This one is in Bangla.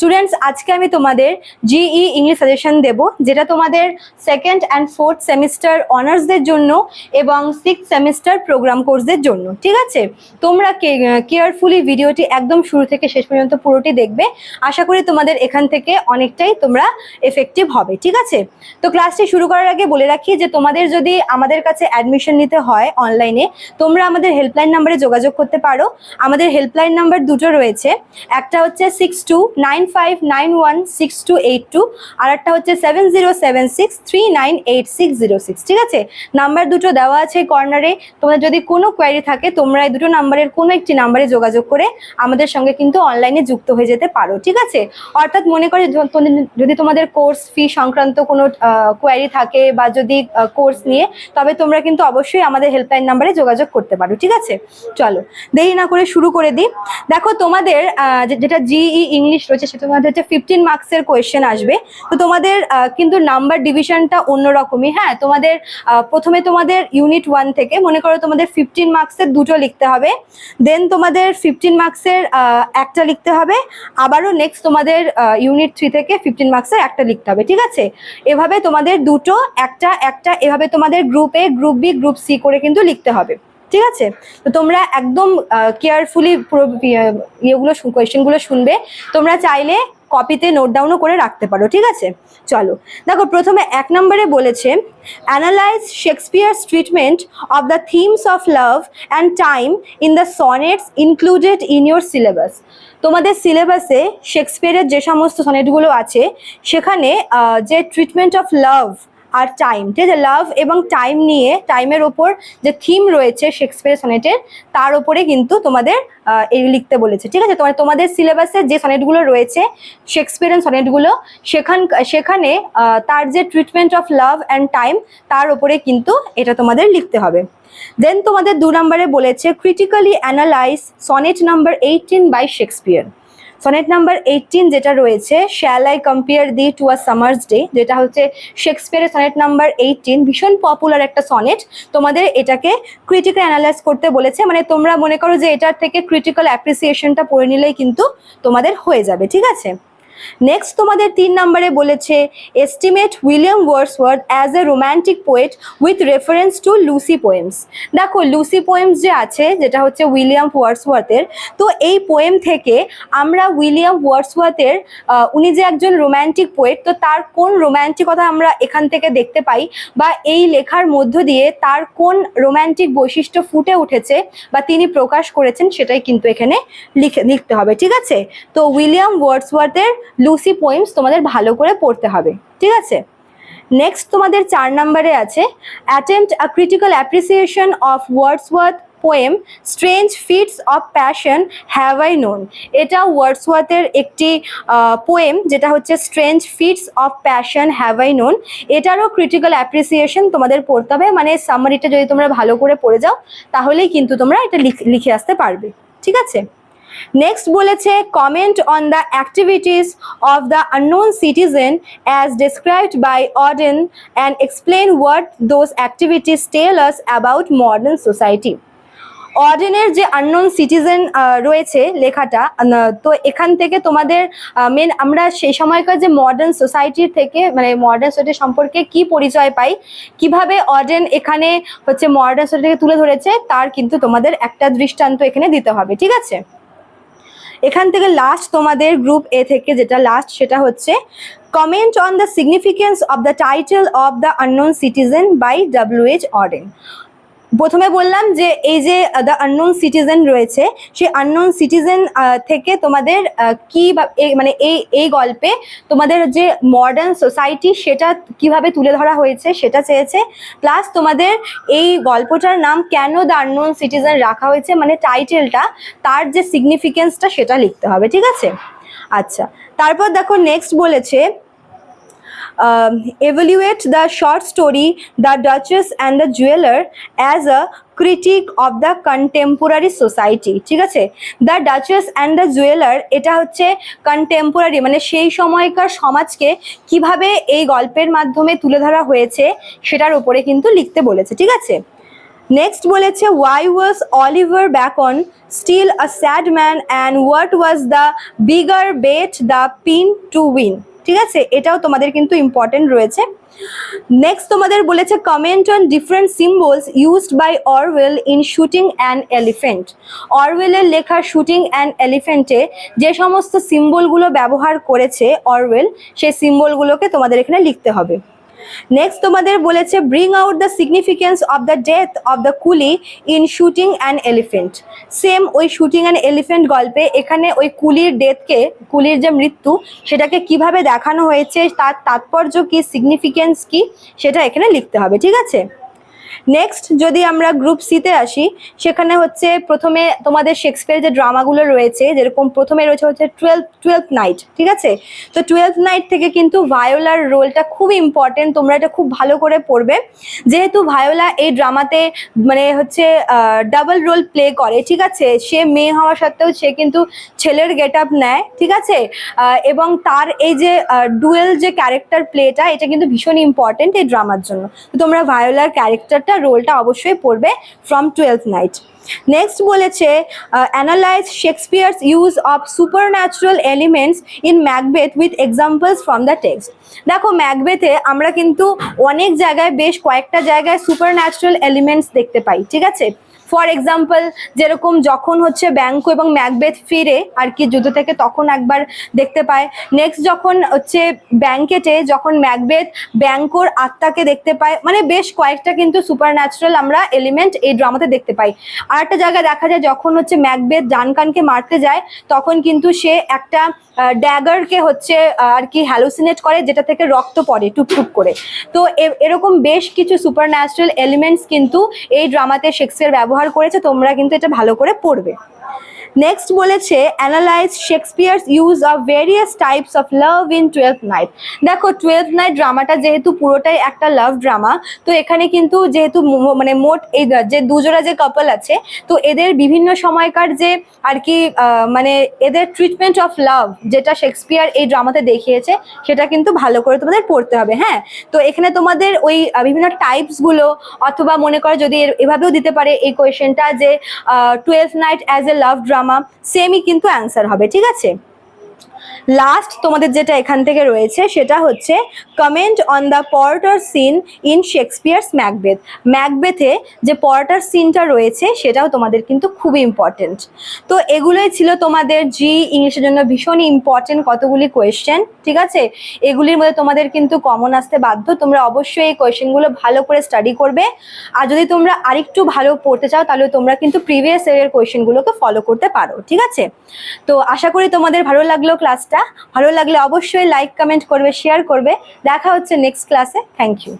students আজকে আমি তোমাদের জিই ইংলিশ সাজেশন দেব, যেটা তোমাদের সেকেন্ড অ্যান্ড ফোর্থ সেমিস্টার অনার্সদের জন্য এবং সিক্স সেমিস্টার প্রোগ্রাম কোর্সদের জন্য, ঠিক আছে? তোমরা কেয়ারফুলি ভিডিওটি একদম শুরু থেকে শেষ পর্যন্ত পুরোটি দেখবে। আশা করি তোমাদের এখান থেকে অনেকটাই তোমরা এফেক্টিভ হবে, ঠিক আছে? তো ক্লাসটি শুরু করার আগে বলে রাখি যে, তোমাদের যদি আমাদের কাছে অ্যাডমিশন নিতে হয় অনলাইনে তোমরা আমাদের হেল্পলাইন নাম্বারে যোগাযোগ করতে পারো। আমাদের হেল্পলাইন নাম্বার দুটো রয়েছে। একটা হচ্ছে six two nine five nine one six two eight two আর একটা হচ্ছে seven zero seven six three nine eight six zero six ঠিক আছে? নাম্বার দুটো দেওয়া আছে কর্নারে তোমাদের যদি কোনো কোয়ারি থাকে, তোমরা এই দুটো নাম্বারের কোনো একটি নাম্বারে যোগাযোগ করে আমাদের সঙ্গে কিন্তু অনলাইনে যুক্ত হয়ে যেতে পারো, ঠিক আছে? অর্থাৎ মনে করে যদি তোমাদের কোর্স ফি সংক্রান্ত কোনো কোয়ারি থাকে বা যদি কোর্স নিয়ে, তবে তোমরা কিন্তু অবশ্যই আমাদের হেল্পলাইন নাম্বারে যোগাযোগ করতে পারো, ঠিক আছে? চলো, দেরি না করে শুরু করে দিই। দেখো তোমাদের যেটা জিই ইংলিশ রয়েছে সেটা তোমাদের হচ্ছে ফিফটিন মার্কসের কোয়েশ্চেন আসবে, তো তোমাদের কিন্তু নাম্বার ডিভিশনটা অন্যরকমই। হ্যাঁ তোমাদের প্রথমে তোমাদের ইউনিট ওয়ান থেকে মনে করো তোমাদের ফিফটিন মার্কসের দুটো লিখতে হবে দেন তোমাদের ফিফটিন মার্কসের একটা লিখতে হবে, আবারও নেক্সট তোমাদের ইউনিট থ্রি থেকে ফিফটিন মার্কসের একটা লিখতে হবে, ঠিক আছে? এভাবে তোমাদের দুটো, একটা একটা, এভাবে তোমাদের group A group B group C করে কিন্তু লিখতে হবে। ঠিক আছে? তো তোমরা একদম কেয়ারফুলি পুরো ইয়েগুলো কোয়েশ্চেনগুলো শুনবে। তোমরা চাইলে কপিতে নোট ডাউনও করে রাখতে পারো, ঠিক আছে? চলো। দেখো, প্রথমে এক নম্বরে বলেছে analyse Shakespeare's treatment of the themes of love and time in the sonnets included in your syllabus তোমাদের সিলেবাসে শেক্সপিয়ারের যে সমস্ত সনেটগুলো আছে, সেখানে যে ট্রিটমেন্ট অফ লাভ আর টাইম ঠিক আছে? লাভ এবং টাইম নিয়ে টাইমের ওপর যে থিম রয়েছে শেক্সপিয়ার সনেটের তার ওপরে কিন্তু তোমাদের এই লিখতে বলেছে। ঠিক আছে? তোমার, তোমাদের সিলেবাসে যে সনেটগুলো রয়েছে শেক্সপিয়ারিয়ান সনেটগুলো সেখান, সেখানে তার যে treatment of love and time তার ওপরে কিন্তু এটা তোমাদের লিখতে হবে। দেন তোমাদের দু নম্বরে বলেছে critically analyse sonnet number eighteen by Shakespeare sonnet number eighteen যেটা রয়েছে shall I compare thee to a summer's day যেটা হচ্ছে শেক্সপিয়ারের সনেট নাম্বার এইটিন ভীষণ পপুলার একটা সনেট। তোমাদের এটাকে ক্রিটিক্যাল অ্যানালাইজ করতে বলেছে। মানে তোমরা মনে করো যে এটার থেকে ক্রিটিক্যাল অ্যাপ্রিসিয়েশনটা পড়ে নিলেই কিন্তু তোমাদের হয়ে যাবে, ঠিক আছে? নেক্সট তোমাদের তিন নম্বরে বলেছে estimate William Wordsworth as a romantic poet with reference to Lucy poems দেখো লুসি পোয়েমস যে আছে যেটা হচ্ছে উইলিয়াম ওয়ার্সওয়ার্থের তো এই পোয়েম থেকে আমরা উইলিয়াম ওয়ার্সওয়ার্থের আহ, উনি যে একজন রোম্যান্টিক পোয়েট তো তার কোন রোম্যান্টিকতা আমরা এখান থেকে দেখতে পাই বা এই লেখার মধ্য দিয়ে তার কোন রোম্যান্টিক বৈশিষ্ট্য ফুটে উঠেছে বা তিনি প্রকাশ করেছেন সেটাই কিন্তু এখানে লিখে লিখতে হবে ঠিক আছে? তো উইলিয়াম ওয়ার্ডসওয়ার্থের লুসি পোয়েমস তোমাদের ভালো করে পড়তে হবে, ঠিক আছে? নেক্সট তোমাদের চার নম্বরে আছে attempt a critical appreciation of Wordsworth poem strange fits of passion have I known এটা ওয়ার্ডসওয়ার্থের একটি পোয়েম যেটা হচ্ছে strange fits of passion have I known এটারও ক্রিটিক্যাল অ্যাপ্রিসিয়েশন তোমাদের পড়তে হবে মানে সামারিটা যদি তোমরা ভালো করে পড়ে যাও, তাহলেই কিন্তু তোমরা এটা লিখ- লিখে আসতে পারবে, ঠিক আছে? নেক্সট বলেছে comment on the activities of the unknown citizen as described by Auden and explain what those activities tell about modern society অডেনের যে আননোন সিটিজেন রয়েছে লেখাটা তো এখান থেকে তোমাদের মেন আমরা সেই সময়কার যে মডার্ন সোসাইটির থেকে মানে মডার্ন সোসাইটি সম্পর্কে কি পরিচয় পাই, কীভাবে অডেন এখানে হচ্ছে মডার্ন সোসাইটিকে তুলে ধরেছে, তার কিন্তু তোমাদের একটা দৃষ্টান্ত এখানে দিতে হবে, ঠিক আছে? এখান থেকে লাস্ট তোমাদের গ্রুপ এ থেকে যেটা লাস্ট সেটা হচ্ছে comment on the significance of the title of the unknown citizen by W H Auden প্রথমে বললাম যে এই যে দ্য আননোন সিটিজেন রয়েছে, সেই আননোন সিটিজেন থেকে তোমাদের কি মানে এই এই গল্পে তোমাদের যে মডার্ন সোসাইটি সেটা কীভাবে তুলে ধরা হয়েছে সেটা চেয়েছে। প্লাস তোমাদের এই গল্পটার নাম কেন দ্য আননোন সিটিজেন রাখা হয়েছে মানে টাইটেলটা তার যে সিগনিফিকেন্সটা সেটা লিখতে হবে, ঠিক আছে? আচ্ছা তারপর দেখো নেক্সট বলেছে evaluate the short story, The Duchess and the Jeweler, as a critique of the contemporary society, ঠিক আছে? The duchess and the jeweller এটা হচ্ছে কন্টেম্পোরারি মানে সেই সময়কার সমাজকে কীভাবে এই গল্পের মাধ্যমে তুলে ধরা হয়েছে, সেটার উপরে কিন্তু লিখতে বলেছে, ঠিক আছে? নেক্সট বলেছে why was Oliver Bacon still a sad man and what was the bigger bet the pin to win ঠিক আছে? এটাও তোমাদের কিন্তু ইম্পর্টেন্ট রয়েছে। নেক্সট তোমাদের বলেছে comment on different symbols used by Orwell in shooting and elephant অরওয়েলের লেখা শুটিং অ্যান্ড এলিফেন্টে যে সমস্ত সিম্বলগুলো ব্যবহার করেছে অরওয়েল সেই সিম্বলগুলোকে তোমাদের এখানে লিখতে হবে। নেক্সট তোমাদের বলেছে bring out the significance of the death of the coolie in shooting and elephant same ওই শুটিং অ্যান্ড এলিফেন্ট গল্পে, এখানে ওই কুলির ডেথকে কুলির যে মৃত্যু, সেটাকে কীভাবে দেখানো হয়েছে, তার তাৎপর্য কি সিগনিফিকেন্স কি, সেটা এখানে লিখতে হবে, ঠিক আছে? নেক্সট যদি আমরা গ্রুপ সিতে আসি, সেখানে হচ্ছে প্রথমে তোমাদের শেক্সপিয়ার যে ড্রামাগুলো রয়েছে, যেরকম প্রথমে রয়েছে হচ্ছে টুয়েলভ টুয়েলভ নাইট ঠিক আছে? তো টুয়েলভ নাইট থেকে কিন্তু ভায়োলার রোলটা খুব ইম্পর্টেন্ট তোমরা এটা খুব ভালো করে পড়বে। যেহেতু ভায়োলা এই ড্রামাতে মানে হচ্ছে ডাবল রোল প্লে করে, ঠিক আছে? সে মেয়ে হওয়া সত্ত্বেও সে কিন্তু ছেলের গেট আপ নেয়, ঠিক আছে? এবং তার এই যে ডুয়েল যে ক্যারেক্টার প্লেটা এটা কিন্তু ভীষণ ইম্পর্টেন্ট এই ড্রামার জন্য। তো তোমরা ভায়োলার ক্যারেক্টারটা রোলটা অবশ্যই পড়বে ফ্রম টুয়েলভ নাইট নেক্সট বলেছে analyse Shakespeare's use of supernatural elements in Macbeth with examples from the text দেখো ম্যাকবেথে আমরা কিন্তু অনেক জায়গায় বেশ কয়েকটা জায়গায় সুপার ন্যাচুরাল এলিমেন্টস দেখতে পাই, ঠিক আছে? ফর এক্সাম্পল যেরকম যখন হচ্ছে ব্যাঙ্কো এবং ম্যাকবেথ ফিরে আর কি যুদ্ধ থেকে তখন একবার দেখতে পায়। নেক্সট যখন হচ্ছে ব্যাঙ্কেটে যখন ম্যাকবেথ ব্যাঙ্কোর আত্মাকে দেখতে পায় মানে বেশ কয়েকটা কিন্তু সুপার ন্যাচারাল আমরা এলিমেন্ট এই ড্রামাতে দেখতে পাই। আর একটা জায়গায় দেখা যায় যখন হচ্ছে ম্যাকবেথ ডানকানকে মারতে যায়, তখন কিন্তু সে একটা ড্যাগারকে হচ্ছে আর কি হ্যালোসিনেট করে, যেটা থেকে রক্ত পড়ে টুপটুপ করে। তো এরকম বেশ কিছু সুপার ন্যাচারাল এলিমেন্টস কিন্তু এই ড্রামাতে শেক্সপিয়ার ব্যবহার করেছে তোমরা কিন্তু এটা ভালো করে পড়বে। নেক্সট বলেছে analyse Shakespeare's use of various types of love in twelfth night দেখো টুয়েলভ নাইট ড্রামাটা যেহেতু পুরোটাই একটা লাভ ড্রামা তো এখানে কিন্তু যেহেতু মানে মোট এই যে দুজোড়া যে কাপল আছে, তো এদের বিভিন্ন সময়কার যে আর কি মানে এদের ট্রিটমেন্ট অফ লাভ যেটা শেক্সপিয়ার এই ড্রামাতে দেখিয়েছে, সেটা কিন্তু ভালো করে তোমাদের পড়তে হবে হ্যাঁ? তো এখানে তোমাদের ওই বিভিন্ন টাইপসগুলো অথবা মনে করো যদি এভাবেও দিতে পারে এই কোয়েশ্চেনটা যে twelfth night as a love drama সেমই কিন্তু অ্যান্সার হবে ঠিক আছে? লাস্ট তোমাদের যেটা এখান থেকে রয়েছে, সেটা হচ্ছে comment on the porter scene in Shakespeare's Macbeth ম্যাকবেথে যে পর্টার সিনটা রয়েছে, সেটাও তোমাদের কিন্তু খুবই ইম্পর্টেন্ট তো এগুলোই ছিল তোমাদের জি ইংলিশের জন্য ভীষণই ইম্পর্টেন্ট কতগুলি কোয়েশ্চেন ঠিক আছে? এগুলির মধ্যে তোমাদের কিন্তু কমন আসতে বাধ্য। তোমরা অবশ্যই এই কোয়েশ্চেনগুলো ভালো করে স্টাডি করবে। আর যদি তোমরা আরেকটু ভালো পড়তে চাও, তাহলে তোমরা কিন্তু প্রিভিয়াস ইয়ারের কোয়েশ্চেনগুলোকে ফলো করতে পারো, ঠিক আছে? তো আশা করি তোমাদের ভালো লাগল। ক্লাসটা ভালো লাগলে অবশ্যই লাইক কমেন্ট করবে শেয়ার করবে। দেখা হচ্ছে নেক্সট ক্লাসে থ্যাংক ইউ